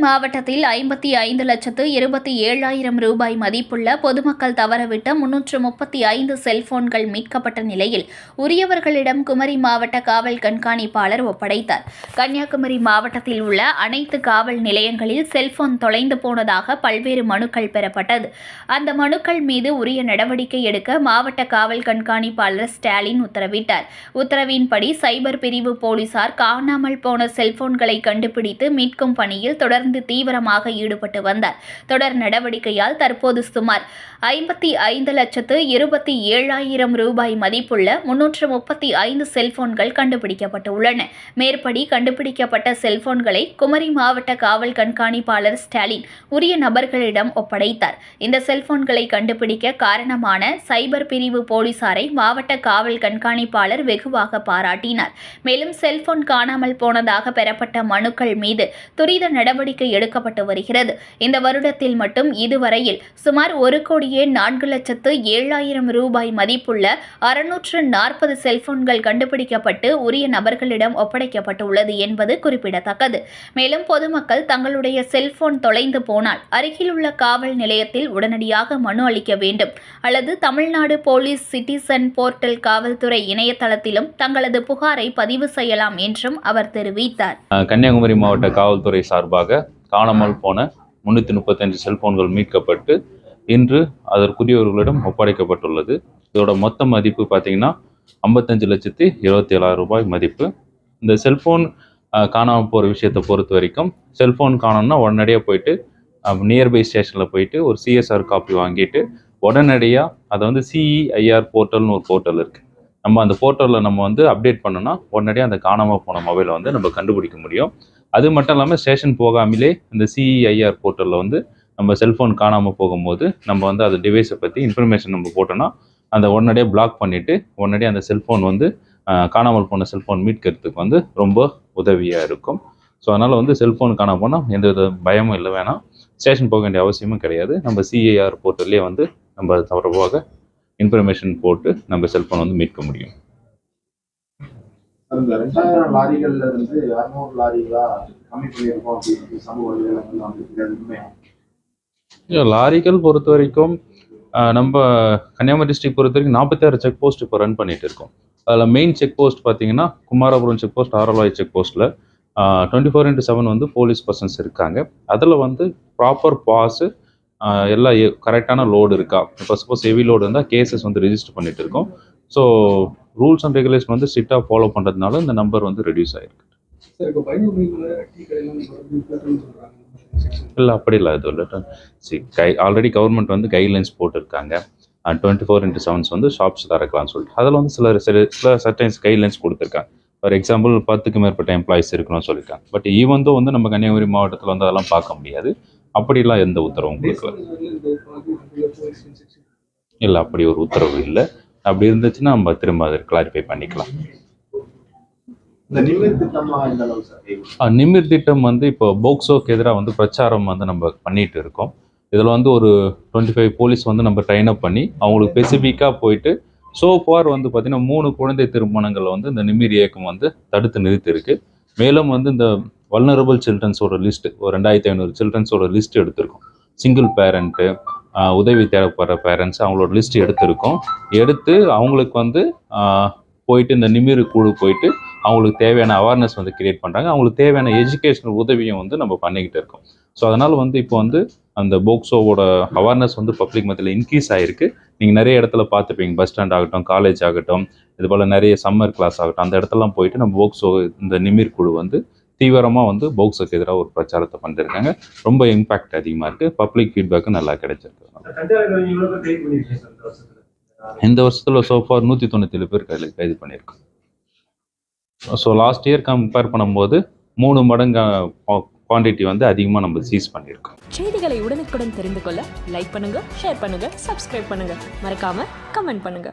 மாவட்டத்தில் ஐம்பத்தி ஐந்து லட்சத்து இருபத்தி ஏழாயிரம் ரூபாய் மதிப்புள்ள பொதுமக்கள் தவறவிட்ட முன்னூற்று முப்பத்தி ஐந்து செல்போன்கள் மீட்கப்பட்ட நிலையில் உரியவர்களிடம் குமரி மாவட்ட காவல் கண்காணிப்பாளர் ஒப்படைத்தார். கன்னியாகுமரி மாவட்டத்தில் உள்ள அனைத்து காவல் நிலையங்களில் செல்போன் தொலைந்து போனதாக பல்வேறு மனுக்கள் பெறப்பட்டது. அந்த மனுக்கள் மீது உரிய நடவடிக்கை எடுக்க மாவட்ட காவல் கண்காணிப்பாளர் ஸ்டாலின் உத்தரவிட்டார். உத்தரவின்படி சைபர் பிரிவு போலீசார் காணாமல் போன செல்போன்களை கண்டுபிடித்து மீட்கும் பணியில் தொடர்ந்து தீவிரமாக ஈடுபட்டு வந்தார். தொடர் நடவடிக்கையால் தற்போது சுமார் ஐம்பத்தி ஐந்து லட்சத்து இருபத்தி ஏழாயிரம் ரூபாய் மதிப்புள்ள முன்னூற்று முப்பத்தி ஐந்து செல்போன்கள் கண்டுபிடிக்கப்பட்டுள்ளன. மேற்படி கண்டுபிடிக்கப்பட்ட செல்போன்களை குமரி மாவட்ட காவல் கண்காணிப்பாளர் ஸ்டாலின் உரிய நபர்களிடம் ஒப்படைத்தார். இந்த செல்போன்களை கண்டுபிடிக்க காரணமான சைபர் பிரிவு போலீசாரை மாவட்ட காவல் கண்காணிப்பாளர் வெகுவாக பாராட்டினார். மேலும் செல்போன் காணாமல் போனதாக பெறப்பட்ட மனுக்கள் மீது துரித நடவடிக்கை எடுக்கப்பட்டு வருகிறது. இந்த வருடத்தில் மட்டும் இதுவரையில் சுமார் ஒரு கோடியே நான்கு லட்சத்து ஏழாயிரம் ரூபாய் மதிப்புள்ள அறுநூற்று நாற்பது செல்போன்கள் கண்டுபிடிக்கப்பட்டு உரிய நபர்களிடம் ஒப்படைக்கப்பட்டுள்ளது என்பது குறிப்பிடத்தக்கது. மேலும் பொதுமக்கள் தங்களுடைய செல்போன் தொலைந்து போனால் அருகிலுள்ள காவல் நிலையத்தில் உடனடியாக மனு அளிக்க வேண்டும். அல்லது தமிழ்நாடு போலீஸ் சிட்டிசன் போர்ட்டல் காவல்துறை இணையதளத்திலும் தங்களது புகாரை பதிவு செய்யலாம் என்றும் அவர் தெரிவித்தார். கன்னியாகுமரி மாவட்ட காவல்துறை சார்பாக காணாமல் போன முன்னூற்றி முப்பத்தஞ்சு செல்போன்கள் மீட்கப்பட்டு இன்று அதற்குரியவர்களிடம் ஒப்படைக்கப்பட்டுள்ளது. இதோட மொத்த மதிப்பு பார்த்தீங்கன்னா ஐம்பத்தஞ்சு லட்சத்தி இருபத்தி ஏழாயிரம் ரூபாய் மதிப்பு. இந்த செல்போன் காணாமல் போகிற விஷயத்தை பொறுத்த வரைக்கும் செல்போன் காணோம்னா உடனடியாக போயிட்டு நியர்பை ஸ்டேஷனில் போயிட்டு ஒரு சிஎஸ்ஆர் காப்பி வாங்கிட்டு உடனடியாக அதை வந்து சிஇஐஆர் போர்ட்டல்னு ஒரு போர்ட்டல் இருக்குது நம்ம அந்த போர்ட்டலில் நம்ம வந்து அப்டேட் பண்ணோன்னா உடனடியாக அந்த காணாமல் போன மொபைலை வந்து நம்ம கண்டுபிடிக்க முடியும். அது மட்டும் இல்லாமல் ஸ்டேஷன் போகாமலே இந்த சிஇஐஆர் போர்ட்டலில் வந்து நம்ம செல்ஃபோன் காணாமல் போகும்போது நம்ம வந்து அந்த டிவைஸை பற்றி இன்ஃபர்மேஷன் நம்ம போட்டோம்னா அந்த உடனடியாக பிளாக் பண்ணிவிட்டு உடனடியாக அந்த செல்ஃபோன் வந்து காணாமல் போன செல்ஃபோன் மீட்கிறதுக்கு வந்து ரொம்ப உதவியாக இருக்கும். ஸோ அதனால் வந்து செல்ஃபோன் காணாமல் போனால் எந்த வித பயமும் இல்லை வேணாம். ஸ்டேஷன் போக வேண்டிய அவசியமும் கிடையாது. நம்ம சிஏஆர் போர்ட்டல்லே வந்து நம்ம அது தொடர்பாக இன்ஃபர்மேஷன் போட்டு நம்ம செல்ஃபோன் வந்து மீட்க முடியும். அந்த ரெண்டாயிரம் லாரிகள்ல இருந்து அறுநூறு லாரிகளா கம்மி பண்ணியிருக்கோம் அப்படின்னு சமூக வலைதளங்கள்ல வந்து லாரிகள் பொறுத்த வரைக்கும் நம்ம கன்னியாகுமரி டிஸ்ட்ரிக்ட் பொறுத்த வரைக்கும் நாற்பத்தாறு செக் போஸ்ட் இப்போ ரன் பண்ணிட்டு இருக்கோம். அதில் மெயின் செக் போஸ்ட் பார்த்தீங்கன்னா Kumarapuram check post Aralvai check போஸ்ட்டில் டுவெண்ட்டி ஃபோர் இன்ட்டு செவன் வந்து போலீஸ் பர்சன்ஸ் இருக்காங்க. அதில் வந்து ப்ராப்பர் பாஸு எல்லாம் கரெக்டான லோடு இருக்கா? இப்போ சப்போஸ் ஹெவி லோடு இருந்தால் கேசஸ் வந்து ரெஜிஸ்டர் பண்ணிட்டு இருக்கோம். ஸோ ரூல்ஸ் அண்ட் ரெகுலேஷன் வந்து ஸ்ட்ரிக்டாக ஃபாலோ பண்ணுறதுனால இந்த நம்பர் வந்து ரெடியூஸ் சொல்கிறாங்க இல்லை அப்படி இல்லை. இது இல்லை சி கை ஆல்ரெடி கவர்மெண்ட் வந்து கைட்லைன்ஸ் போட்டிருக்காங்க. டுவெண்ட்டி ஃபோர் இன்ட்டு செவன்ஸ் வந்து ஷாப்ஸ் திறக்கலாம்னு சொல்லிட்டு. அதில் வந்து சில சில சர்டைன்ஸ் கைட்லைன்ஸ் கொடுத்துருக்காங்க. ஃபார் எக்ஸாம்பிள் பத்துக்கு மேற்பட்ட எம்ப்ளாயிஸ் இருக்கணும்னு சொல்லியிருக்காங்க பட் ஈவந்தோ வந்து நம்ம கன்னியாகுமரி மாவட்டத்தில் வந்து அதெல்லாம் பார்க்க முடியாது. அப்படிலாம் எந்த உத்தரவும் கொடுக்கல. இல்லை அப்படி ஒரு உத்தரவு இல்லை. அப்படி இருந்துச்சுன்னா நம்ம திரும்ப அதை கிளாரிஃபை பண்ணிக்கலாம். இந்த நிமிர் திட்டம் வந்து இப்போ போக்சோக்கு எதிராக வந்து பிரச்சாரம் வந்து நம்ம பண்ணிட்டு இருக்கோம். இதில் வந்து ஒரு டுவெண்ட்டி ஃபைவ் போலீஸ் வந்து நம்ம ட்ரைன் அப் பண்ணி அவங்களுக்கு ஸ்பெசிஃபிக்காக போயிட்டு ஸோ ஃபார் வந்து பார்த்திங்கன்னா மூணு குழந்தை திருமணங்களை வந்து இந்த நிமிர் இயக்கம் வந்து தடுத்து நிறுத்தியிருக்கு. மேலும் வந்து இந்த வல்னரபிள் சில்ட்ரன்ஸோட லிஸ்ட் ஒரு ரெண்டாயிரத்தி ஐநூறு சில்ட்ரன்ஸோட லிஸ்ட் எடுத்திருக்கோம். சிங்கிள் பேரண்ட்டு உதவி தேவைப்படுற பேரண்ட்ஸ் அவங்களோட லிஸ்ட் எடுத்திருக்கோம். எடுத்து அவங்களுக்கு வந்து போயிட்டு இந்த நிமிர் குழு போயிட்டு அவங்களுக்கு தேவையான அவேர்னஸ் வந்து கிரியேட் பண்ணுறாங்க அவங்களுக்கு தேவையான எஜுகேஷனல் உதவியும் வந்து நம்ம பண்ணிக்கிட்டு இருக்கோம். ஸோ அதனால் வந்து இப்போ வந்து அந்த போக்சோவோட அவேர்னஸ் வந்து பப்ளிக் மத்தியில் இன்க்ரீஸ் ஆகிருக்கு நீங்கள் நிறைய இடத்துல பார்த்துப்பீங்க. பஸ் ஸ்டாண்ட் ஆகட்டும் காலேஜ் ஆகட்டும் இது போல் நிறைய சம்மர் கிளாஸ் ஆகட்டும் அந்த இடத்துலலாம் போயிட்டு நம்ம போக்சோ இந்த நிமிர் குழு வந்து தீவிரமாக வந்து போக்ஸோக்கு எதிராக ஒரு பிரச்சாரத்தை பண்ணிருக்காங்க. ரொம்ப இம்பாக்ட் அதிகமாக இருக்குது பப்ளிக் ஃபீட்பேக்கும் நல்லா கிடைச்சிருக்கு. இந்த வருஷத்தில். சோஃபார் நூற்றி தொண்ணூற்றி பேர் கைது கைது பண்ணியிருக்கோம் ஸோ லாஸ்ட் இயர் கம்பேர் பண்ணும்போது மூணு மடங்கு குவான்டிட்டி வந்து அதிகமாக நம்ம சீஸ் பண்ணியிருக்கோம் செய்திகளை உடனுக்குடன் தெரிந்து கொள்ள லைக் பண்ணுங்க ஷேர் பண்ணுங்க சப்ஸ்கிரைப் பண்ணுங்க. மறக்காம கமெண்ட் பண்ணுங்க.